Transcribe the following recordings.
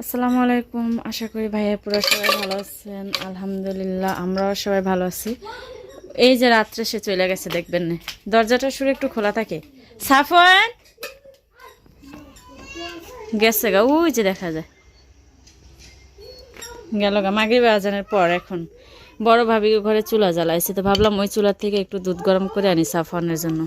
আসসালামু আলাইকুম। আশা করি ভাইয়া পুরো সবাই ভালো আছেন। আলহামদুলিল্লাহ, আমরাও সবাই ভালো আছি। এই যে রাত্রে সে চলে গেছে, দেখবেন না। দরজাটা শুরু একটু খোলা থাকে। সাফওয়ান? গেছে গা, ওই যে দেখা যায়। গেল গা, মাগরিব আজানের পর এখন। বড় ভাবি ঘরে চুলা জ্বালাইছে, তো ভাবলাম ওই চুলা থেকে একটু দুধ গরম করে আনি সাফওয়ানের জন্য।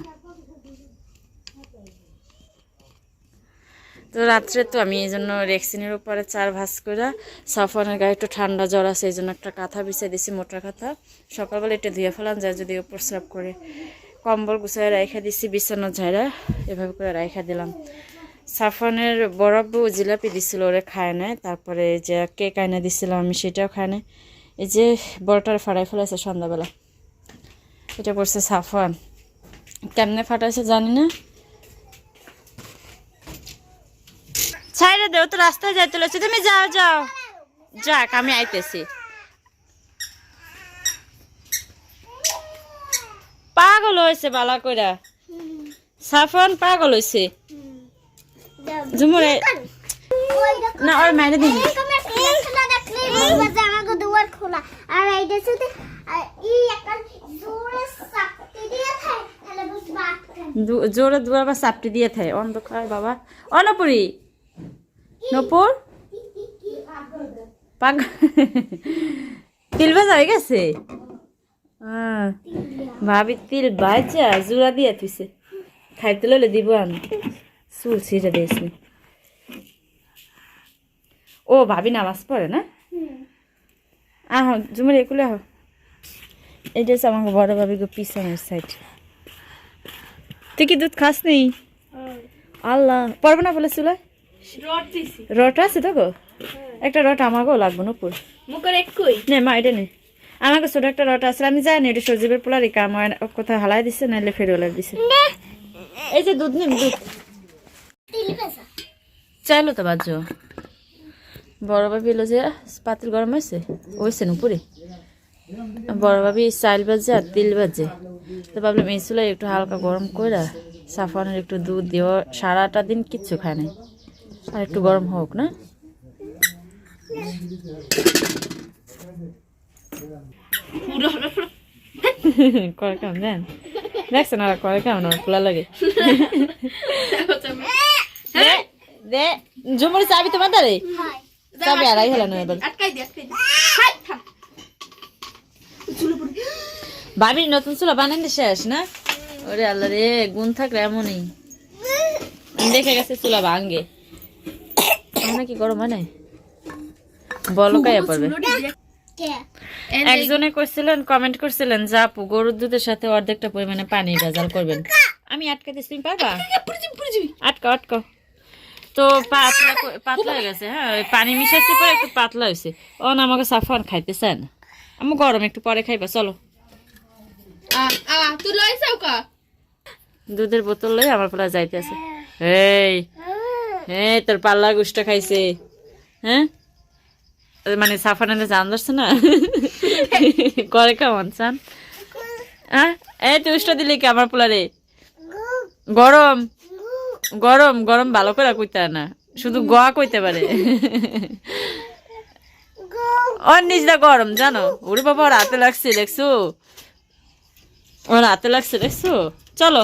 তো রাত্রে তো আমি এই জন্য রেক্সিনের উপরে চার ভাস করে সাফওয়ানের গায়ে একটু ঠান্ডা জ্বর আছে এই জন্য একটা কাঁথা বিছিয়ে দিছি, মোটা কাঁথা। সকালবেলা একটু ধুয়ে ফেলান যায় যদি উপর প্রস্রাব করে। কম্বল গুছায় রাইখা দিছি, বিছানো ঝাইরা, এভাবে করে রাইখা দিলাম। সাফওয়ানের বরাব্বু জিলাপি দিছিল, ওরে খায় না তারপরে যে কেক আইনা দিছিলাম আমি, সেটাও খায় না এই যে বড়টার ফাড়াই ফেলাইছে সন্ধ্যাবেলা। এটা করছে সাফওয়ান। কেমনে ফাটাইছে জানি না। ছাইরে দেও তো রাস্তায় যাইতে লছি তুমি যাও যাও যাক আমি আইতেছি পাগল হয়েছে বালা কইরা সাফন পাগল হয়েছে ঝুমুরে না ওর মাইরে একটা জোরে দুয়ার বা চাপটি দিয়ে থাকে অন্ধকার বাবা অনপুরি নপুর? পাগ তিল ভাজা হয়ে গেছে ভাবি তিল ভাজা জোড়া দিয়ে থুইছে। খাইতে লইলে দিব আমি চুল ছিঁড়ে দিয়েছি। ও ভাবি নামাজ পড়ে না? আহ জুমের একুলে আহ। এটা হচ্ছে আমাকে বড় ভাবি গো পিছনের সাইড তুই কি দুধ খাস নেই আল্লাহ পারব না বলে চুলায়? রট আছে তো গো? একটা রট আমাকেও লাগবে না উপর নে মা এটা নে। আমাকে ছোট একটা রট আছে আমি জানি এটা সজীবের পোলারি কাম হয় না। ও কোথায় হালাই দিছে নাহলে ফেরিওয়ালার দিছে এই যে দুধ নিম দুধ। চাইলো তো বাজো বড় ভাবি এলো যে পাতিল গরম হয়েছে? হয়েছে নুপুরে। বড় ভাবি চাইল বাজে আর তিল বাজে। তো ভাবলাম এই চুলাই একটু হালকা গরম করে সাফানের একটু দুধ দিও সারাটা দিন কিচ্ছু খায় নাই। আর একটু গরম হোক না? করে কেমন দেন দেখছেন আর করে কেমন আমার খোলা লাগে। দে ঝুমুর চাবি তোমার দাঁড়ে চাবি আড়াই হলো না এবার। আটকাই দি আটকাই দি হাই থাম। ভাবি নতুন চুলা বানানো শেষ না? ওরে আল্লাহ রে গুণ থাকলে এমনই। দেখে গেছে চুলা ভাঙ্গে আমার কি গরম হয় নাই? পড়বে। একজনে করছিলেন কমেন্ট করছিলেন যে আপু গরুর দুধের সাথে অর্ধেকটা পরিমাণে পানি ভেজাল করবেন। আমি আটকাতে তুমি পারবা? আটকাও আটকাও তো পাতলা পাতলা হয়ে গেছে হ্যাঁ পানি মিশাচ্ছি পরে একটু পাতলা হয়েছে ও না আমাকে সাফান খাইতে চায় আমি গরম একটু পরে খাইবা চলো। দুধের বোতল লই আমার পোলা যাইতেছে। এই এই তোর পাল্লা গুষ্টা খাইছে। হ্যাঁ? মানে সাফানাতে জান ধরছে না? করে কেমন, চান? হ্যাঁ? এই, তুই উষ্টা দিলি কি আমার পোলা রে গরম। গরম গরম ভালো করে কইতে না। শুধু গোয়া কইতে পারে। ওর নিজটা গরম, জানো? ওরে বাবা, ওর হাতে লাগছে, দেখছ? ওর হাতে লাগছে, দেখছ? চলো।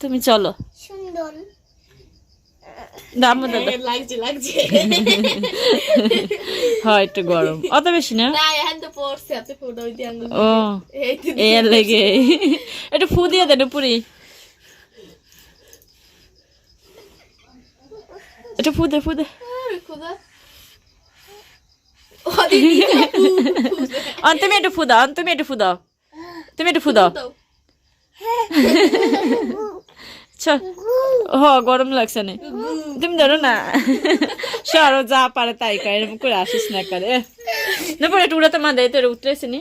তুমি চলো। সুন্দর। দাদা। লাগছে লাগছে। হয় একটু গরম। অত বেশি না? না এখন তো পড়ছে এত ফটো ওই দিয়ে। আঙ্গুল ও এর লেগে। একটু ফু দিয়ে দেন পুরি একটু ফু দে ফু দে। খুদা ও দিদি অন তুমি একটু ফু দাও অন তুমি একটু ফু দাও। তুমি একটু ফু দাও। তো চ হ, গরম লাগছে না। তুমি ধরো না। সরো যা পারে তাই কয়, এরকম করে আসিস না করে। না, পরে একটু উড়াতে মা দেয় তো উঠতেছি নি।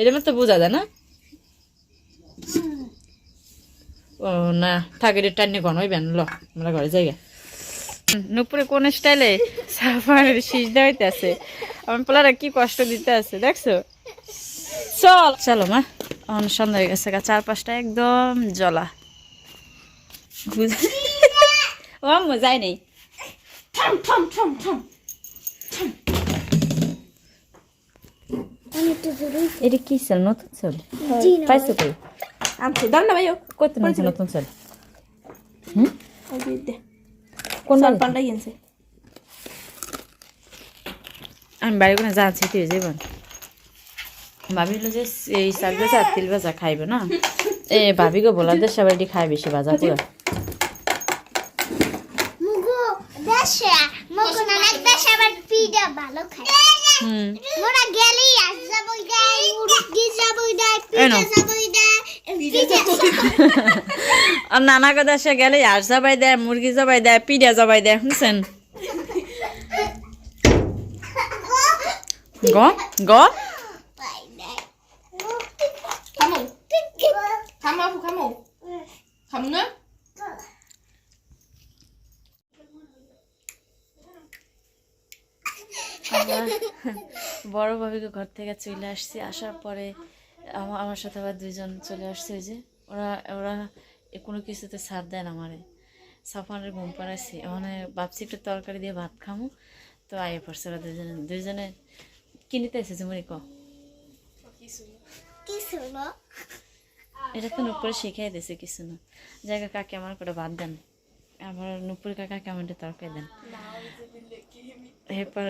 এরকম তো বোঝা যায় না। ও না, থাকে রে টান্নি ঘন হইবেন ল, আমরা ঘরে জায়গা নুপুরে কোন স্টাইলে সাফারের শীষ দেওয়াইতে আছে আমার পোলারা কি কষ্ট দিতে আছে, দেখছ? চল। চলো মা। অন, সন্ধ্যা হয়ে গেছে চার পাঁচটা একদম জলা ও আম্মু যাই নেই এটা কি চাল নতুন চাল পাইছো কই আনছে দাও না ভাইও কত নতুন নতুন চাল ওই কোন চাল বাড়ি? পাল্টাই আমি বাড়ি কোনো যাচ্ছি তুই যাবেন ভাবিল যে এই শাক ভাজা আর তিল ভাজা খাইবে না এ ভাবিকে বলা যে সবাই খায় বেশি ভাজা করে মুগো দেশে মুগো নানাক দেশে আবার পিঠা ভালো খায় হুম মোরা গেলেই আজ যাবই দেয় মুরগি যাবই দেয় এই নাও। পিঠা যাবই দেয় পিঠা আর নানা কথা সে গেলে আর জবাই দেয় মুরগি জবাই দেয় পিঠা জবাই দেয় শুনছেন? গ? গ? বড় ভাবিকে ঘর থেকে চলে আসছি আসার পরে আমার সাথে আবার দুইজন চলে আসছে ওই যে। ওরা ওরা এ কোনো কিছুতে ছাড় দেয় না আমারে। সাফানের ঘুম পাড়াইছি। মানে ভাবছি একটু তরকারি দিয়ে ভাত খামু। তো আয়ে পড়ছে ওরা দুজনে দুইজনে কিনিতে এসেছে জুমুরি ক। এটা তো নুপুরে শিখাই দিয়েছে কিছু না জায়গা কাকে আমার করে বাদ দেন। আমার নুপুর কাকা কেমন তরকারি দেন। এরপর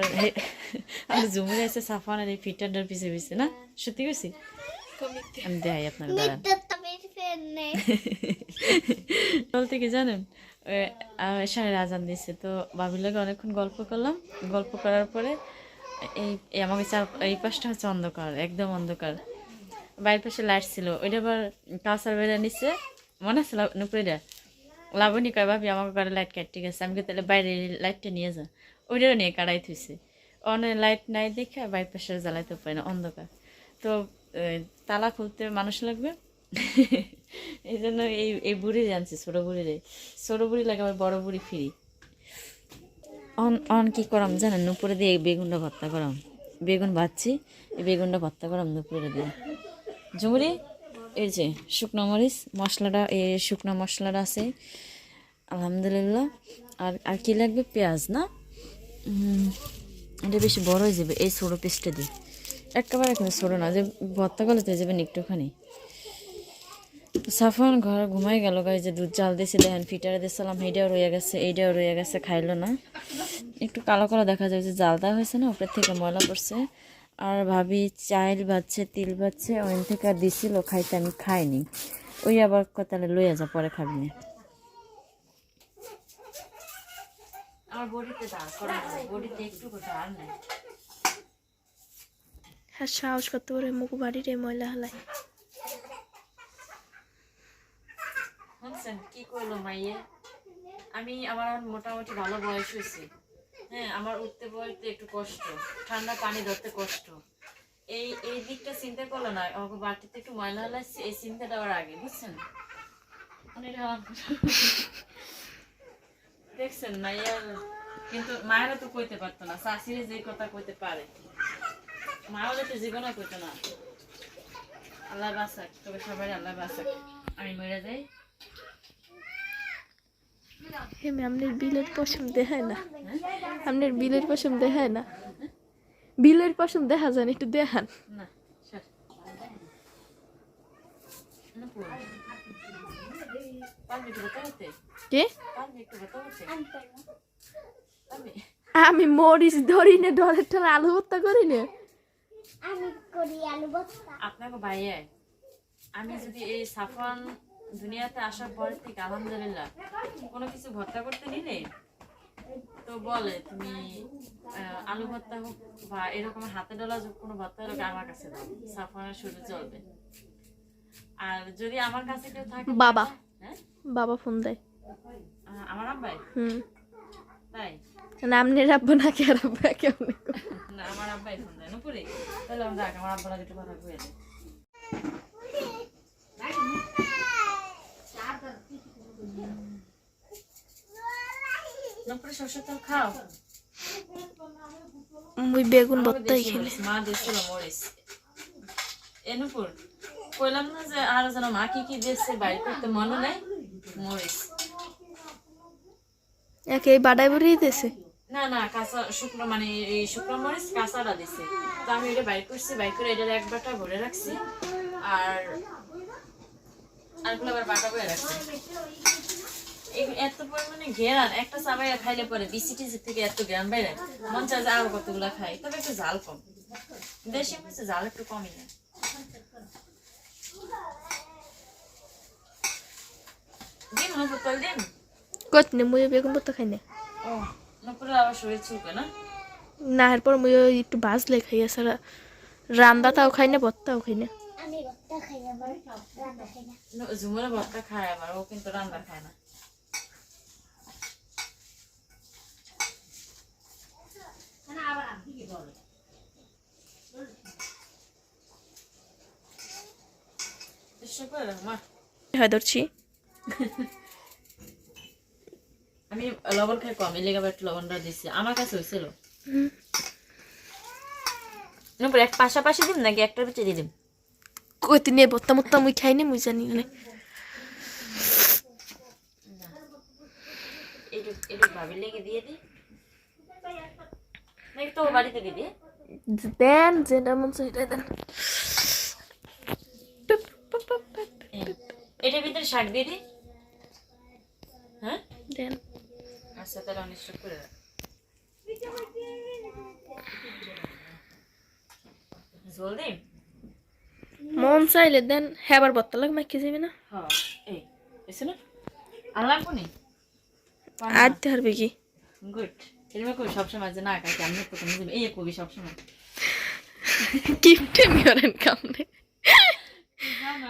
আমি জুমুরে এসে সাফানের এই ফিটারটার পিছে পিছে না? সত্যি গেছি আমি দেখাই আপনার দাঁড়ান মিথ্যা তবে ফের নেই বলতে কি জানেন? সাড়ে আজান দিয়েছে তো লাগে অনেকক্ষণ গল্প করলাম। গল্প করার পরে এই আমাকে চার, এই পাশটা হচ্ছে অন্ধকার, একদম অন্ধকার। বাইরের পাশে লাইট ছিল, ওইটা আবার কাউসার বেড়ে নিচ্ছে মনে আছে নুপুরিটা লাবণী কয়, ভাবি, আমাকে ঘরে লাইট কাটতে গেছে, আমি তাহলে বাইরে লাইটটা নিয়ে যা। ওইটাও নিয়ে কাড়াই থুইছে। অনেক লাইট নাই দেখে বাইরের পাশে জ্বালাইতে পারে না, অন্ধকার। তো তালা খুলতে মানুষ লাগবে? এই জন্য এই এই বুড়ি জানছি, ছোটো বুড়ি রে ছোটো বুড়ি লাগে আবার বড় বুড়ি ফিরি। অন অন কি করাম জানেন? নুপুরে দিয়ে বেগুনটা ভর্তা করাম। বেগুন ভাজছি, এই বেগুনটা ভর্তা করাম নুপুরে দিয়ে। ঝুমুরি, এই যে শুকনো মরিচ, মশলাটা, এই শুকনো মশলাটা আছে। আলহামদুলিল্লাহ। আর আর কি লাগবে? পেঁয়াজ, না? এটা বেশি বড় হয়ে যাবে, এই ছোটো পিসটা দিয়ে। একেবারে কিন্তু ছোটো না, যে ভর্তা করলে তো হয়ে যাবে একটুখানি। সাফন ঘর ঘুমাই গেল গাই যে দুধ জাল দিয়েছি দেখেন ফিটারে দিয়েছিলাম এইটাও রয়ে গেছে এইটাও রয়ে গেছে খাইলো না। একটু কালো কালো দেখা যায় যে জাল দেওয়া হয়েছে না উপরের থেকে ময়লা পড়ছে। আর ভাবি চাইল বাচ্ছে তিল বাচ্ছে ওইন থেকে আর দিছিল খাইতে আমি খাইনি। ওই আবার তাহলে লইয়া যা পরে খাবি না। আমার বডিতে দাঁড় করা বডিতে একটু কোথাও আর নাই। হ্যাঁ সাহস করতে পারে মুখ বাড়ির এই ময়লা হালাই শুনছেন কি করল মাইয়ে আমি আমার মোটামুটি ভালো বয়স হয়েছে। হ্যাঁ আমার উঠতে বলতে একটু কষ্ট, ঠান্ডা পানি ধরতে কষ্ট। এই এই দিকটা চিন্তা করল না, আমাকে বাটিতে একটু ময়লা হলে এই চিন্তাটা ওর আগে, বুঝছেন? মানে দেখছেন মাইয়ার কিন্তু মায়েরা তো কইতে পারতো না শাশুড়ি যে কথা কইতে পারে। মা হলে তো জীবনে কইতো না। আল্লাহ বাসাক তবে সবাই আল্লাহ বাসাক আমি মরে যাই। হেমে আপনার বিলের পশম দেখায় না। আপনার বিলের পশম দেখায় না। বিলের পশম দেখা যান একটু দেখান। কে? আমি মরিচ ধরি না ডরের ঠালে আলু ভর্তা করি না। আমি করি আলু ভর্তা। আপনাকে ভাইয়ে আমি যদি এই সাফান দুনিয়াতে আসার পর থেকে আলহামদুলিল্লাহ কোনো কিছু ভর্তা করতে নিলে তো বলে তুমি আলু ভর্তা হোক বা এরকম হাতে ডলা কোনো ভর্তা হোক আমার কাছে দাও সাফানের শুরু চলবে। আর যদি আমার কাছে কেউ থাকে বাবা। হ্যাঁ? বাবা ফোন দেয়। আমার আব্বাই? হুম। তাই? না আপনার আব্বা না কে আব্বা কেমন না আমার আব্বাই ফোন দেয় নুপুরে। তাহলে আমরা আমার আব্বার একটু কথা কয়ে সরষের তেল খাও। ওই বেগুন ভর্তাই খেলে। মা দিয়েছিল মরিচ। এ নুপুর কইলাম না যে আর যেন মা কি কি দিয়েছে বাইর করতে মনে নাই মরিচ। একে এই বাডাই বেরিয়ে দিতেছে না না কাঁচা শুকনো মানে এই শুকনো মরিচ কাঁচাটা দিছে তো আমি এটা বাইর করছি বাইর করে এটা এক বাটা ভরে রাখছি। আর আরগুলো আবার বাটা করে রাখছি। এত পরিমাণে ঘেরান একটা চাবাই খাইলে পরে বিসি টিসি থেকে এত গ্রাম বাইরে মন চায় আরও কতগুলো খাই তবে একটু জাল কম। দেশি হচ্ছে জাল একটু কমই না দিন নপুর তল দিন? কত নে মুই বেগুন ভর্তা খাই না ও নপুরের আবার শরীর চুলকে না? না এরপর মুই একটু ভাজলে খাই এছাড়া রান্দাটাও খাই না ভর্তাও খাই না ঝুমুরে ভর্তা খায় আবার ও কিন্তু রান্না খায় না। ধরছি। আমি লবণ খাই কম এলে আবার একটু লবণটা দিচ্ছি আমার কাছে হয়েছিল এক পাশাপাশি দিম নাকি একটার পিছিয়ে দিয়ে দিম? কইতে নিয়ে ভর্তা মর্তা মুই খাই না মুই জানি না দেন যেটা মন সেটা দেন। ভিতরে শাক দিয়ে হ্যাঁ দেন আচ্ছা তাহলে করে জল দিই মন চাইলে দেন আবার ভর্তা লাগে মাইকে যাবে না। আর লাগবো নি? আর দিতে কি? গুড। এরকম কবি সবসময় যে না কাকে আমি এই কবি সবসময়? কিপটে মিয়রেন কামনে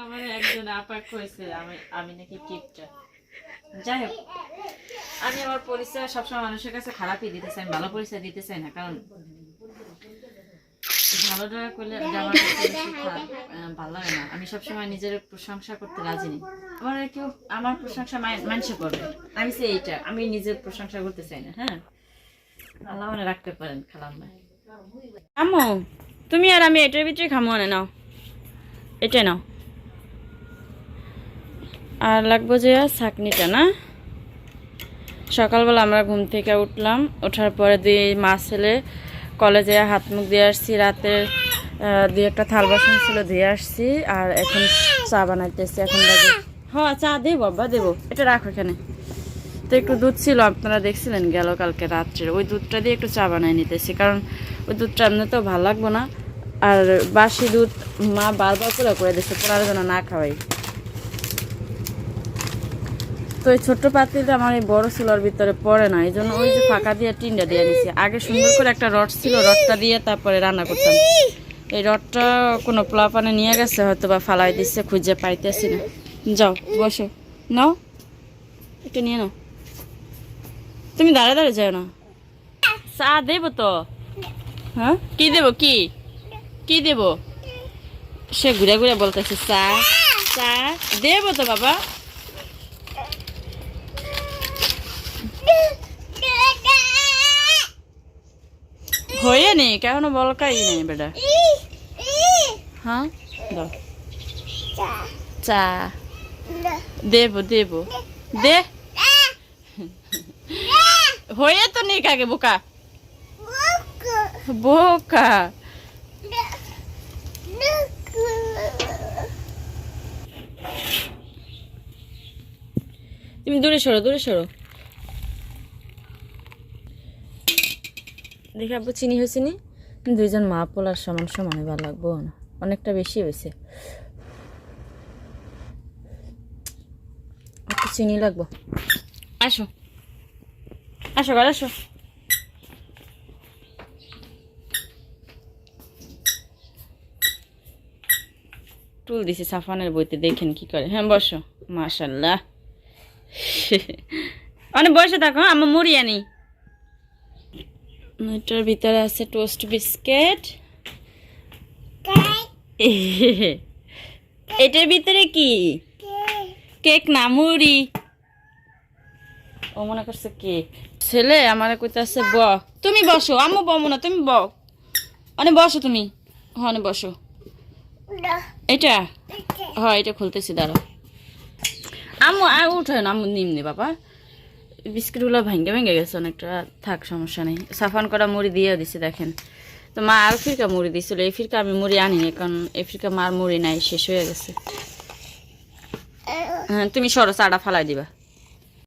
আমার একজন আপা কইছে আমি আমি নাকি কিপটা যাই হোক আমি আমার পরিচয় সবসময় মানুষের কাছে খারাপই দিতে চাই ভালো পরিচয় দিতে চাই না কারণ করলে বেশি খারাপ, আহ, ভালো লাগে না। আমি সবসময় নিজের প্রশংসা করতে রাজি নেই। আমার কেউ আমার প্রশংসা মানুষে করবে আমি চাই এইটা। আমি নিজের প্রশংসা করতে চাই না হ্যাঁ? আল্লাহ মনে রাখতে পারেন খালাম আম্মু তুমি আর আমি এটার ভিতরে খামো না নাও। এটা নাও। আর লাগবো যে ছাকনিটা না? সকালবেলা আমরা ঘুম থেকে উঠলাম। ওঠার পরে দুই মা ছেলে কলেজে হাত মুখ দিয়ে আসছি আহ, দুই একটা থাল বাসন ছিল দিয়ে আসছি আর এখন চা বানাইতেছি এখন বাজে। হ্যাঁ চা দেবো বাবা দেবো। এটা রাখো এখানে তো একটু দুধ ছিল আপনারা দেখছিলেন গেল কালকে রাত্রে। ওই দুধটা দিয়ে একটু চা বানাই নিতেছি কারণ ওই দুধটা এমনিতেও ভালো লাগবো না। আর বাসি দুধ মা বারবার করে করে দিচ্ছে পড়ার জন্য না খাওয়াই। তো এই ছোট্ট পাতিলটা আমার এই বড় চুলার ভিতরে পড়ে না এই জন্য ওই যে ফাঁকা দিয়ে টিনটা দিয়ে নিছি। আগে সুন্দর করে একটা রড ছিল, রডটা দিয়ে তারপরে রান্না করতাম। এই রডটা কোনো প্লাপানে নিয়ে গেছে হয়তো বা ফালাই দিচ্ছে খুঁজে পাইতেছি না। যাও, বসো। নাও এটা নিয়ে নাও। তুমি দাঁড়া দাঁড়িয়ে যাও না। চা দেবো তো? হ্যাঁ? কি দেবো, কি? কি দেবো? সে ঘুরে ঘুরে বলতেছে, চা চা। দেবো তো বাবা। হয়ে নি কেন বলকাই নেই বেটা। হ্যাঁ? দাও। চা। দেবো দেবো। দে। হয়ে তো নেই কাকে, বোকা? বোকা। তুমি দূরে সরো দূরে সরো। দেখে আব্বু চিনি হয়েছে নি? দুইজন মা পোলার সমান সমান ভালো লাগবো না। অনেকটা বেশি হয়েছে। চিনি লাগবো? আসো। আসো ঘরে আসো। টুল দিছি সাফানের বইতে দেখেন কি করে। হ্যাঁ বসো। মাশাল্লাহ। অনেক বসে থাকো হ্যাঁ, আমার মুড়ি আনি এটার ভিতরে আছে টোস্ট বিস্কিট এটার ভিতরে কি? কেক না মুড়ি। ও মনে করছে কেক ছেলে আমার কইতাছে ব। তুমি বসো আম্মু বমো না তুমি ব। অনেক বসো তুমি। হনে বসো। এটা? হয় এটা খুলতেছি দাঁড়াও। আম্মু আর উঠে না আম্মু নিমনি বাবা। বিস্কিটগুলো ভেঙে ভেঙে গেছে অনেকটা। থাক, সমস্যা নেই। সাফান করা মুড়ি দিয়ে দিছি, দেখেন। তো মা আর ফিরকা মুড়ি দিছিল। এই ফিরকা আমি মুড়ি আনি কারণ এই ফিরকা মার মুড়ি নাই, শেষ হয়ে গেছে। হ্যাঁ তুমি সরো, চাটা ফালাই দিবা।